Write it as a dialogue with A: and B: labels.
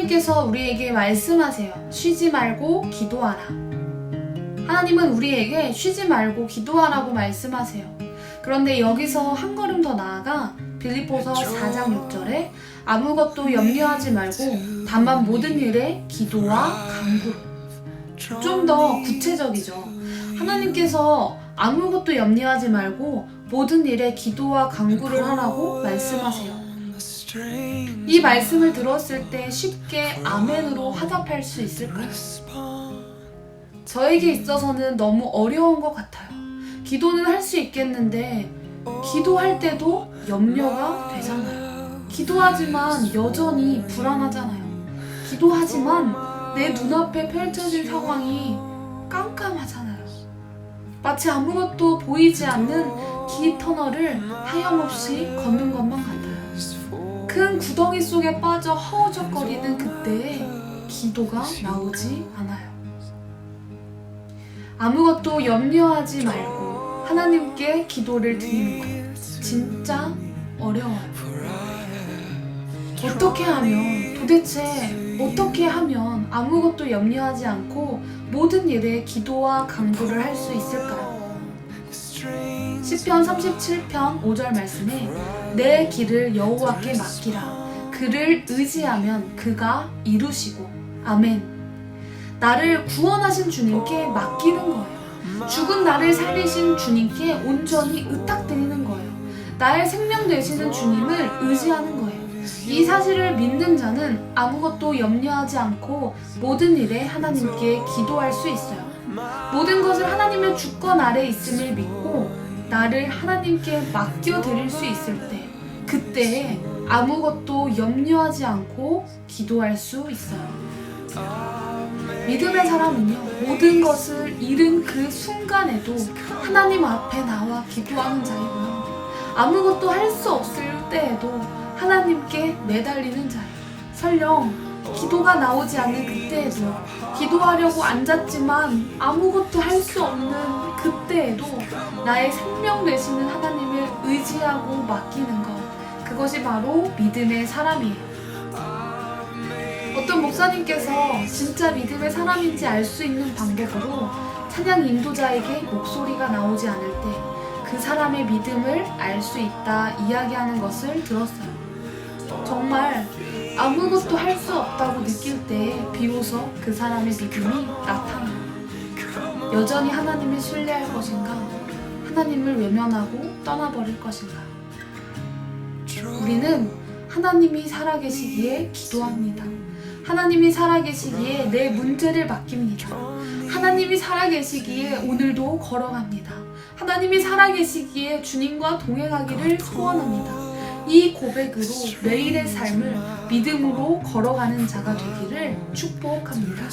A: 하나님께서 우리에게 말씀하세요. 쉬지 말고 기도하라. 하나님은 우리에게 쉬지 말고 기도하라고 말씀하세요. 그런데 여기서 한 걸음 더 나아가 빌립보서 4장 6절에 아무것도 염려하지 말고 다만 모든 일에 기도와 간구로 좀 더 구체적이죠. 하나님께서 아무것도 염려하지 말고 모든 일에 기도와 간구를 하라고 말씀하세요. 이 말씀을 들었을 때 쉽게 아멘으로 화답할 수 있을까요? 저에게 있어서는 너무 어려운 것 같아요. 기도는 할 수 있겠는데 기도할 때도 염려가 되잖아요. 기도하지만 여전히 불안하잖아요. 기도하지만 내 눈앞에 펼쳐질 상황이 깜깜하잖아요. 마치 아무것도 보이지 않는 긴 터널을 하염없이 걷는 것만 같아요. 큰 구덩이 속에 빠져 허우적거리는 그때에 기도가 나오지 않아요. 아무것도 염려하지 말고 하나님께 기도를 드리는 것 진짜 어려워요. 어떻게 하면 도대체 어떻게 하면 아무것도 염려하지 않고 모든 일에 기도와 간구를 할 수 있을까요? 시편 37편 5절 말씀에 내 길을 여호와께 맡기라. 그를 의지하면 그가 이루시고 아멘. 나를 구원하신 주님께 맡기는 거예요. 죽은 나를 살리신 주님께 온전히 의탁드리는 거예요. 나의 생명 되시는 주님을 의지하는 거예요. 이 사실을 믿는 자는 아무것도 염려하지 않고 모든 일에 하나님께 기도할 수 있어요. 모든 것을 하나님의 주권 아래 있음을 믿고 나를 하나님께 맡겨 드릴 수 있을 때 그때에 아무것도 염려하지 않고 기도할 수 있어요. 믿음의 사람은요 모든 것을 잃은 그 순간에도 하나님 앞에 나와 기도하는 자이고요 아무것도 할 수 없을 때에도 하나님께 매달리는 자예요. 설령 기도가 나오지 않는 그때에도 기도하려고 앉았지만 아무것도 할 수 없는 그때에도 나의 생명 되시는 하나님을 의지하고 맡기는 것 그것이 바로 믿음의 사람이에요. 어떤 목사님께서 진짜 믿음의 사람인지 알 수 있는 방법으로 찬양 인도자에게 목소리가 나오지 않을 때 그 사람의 믿음을 알 수 있다 이야기하는 것을 들었어요. 정말 아무것도 할 수 없다고 느낄 때 비로소 그 사람의 믿음이 나타나요. 여전히 하나님을 신뢰할 것인가? 하나님을 외면하고 떠나버릴 것인가? 우리는 하나님이 살아계시기에 기도합니다. 하나님이 살아계시기에 내 문제를 맡깁니다. 하나님이 살아계시기에 오늘도 걸어갑니다. 하나님이 살아계시기에 주님과 동행하기를 소원합니다. 이 고백으로 매일의 삶을 믿음으로 걸어가는 자가 되기를 축복합니다.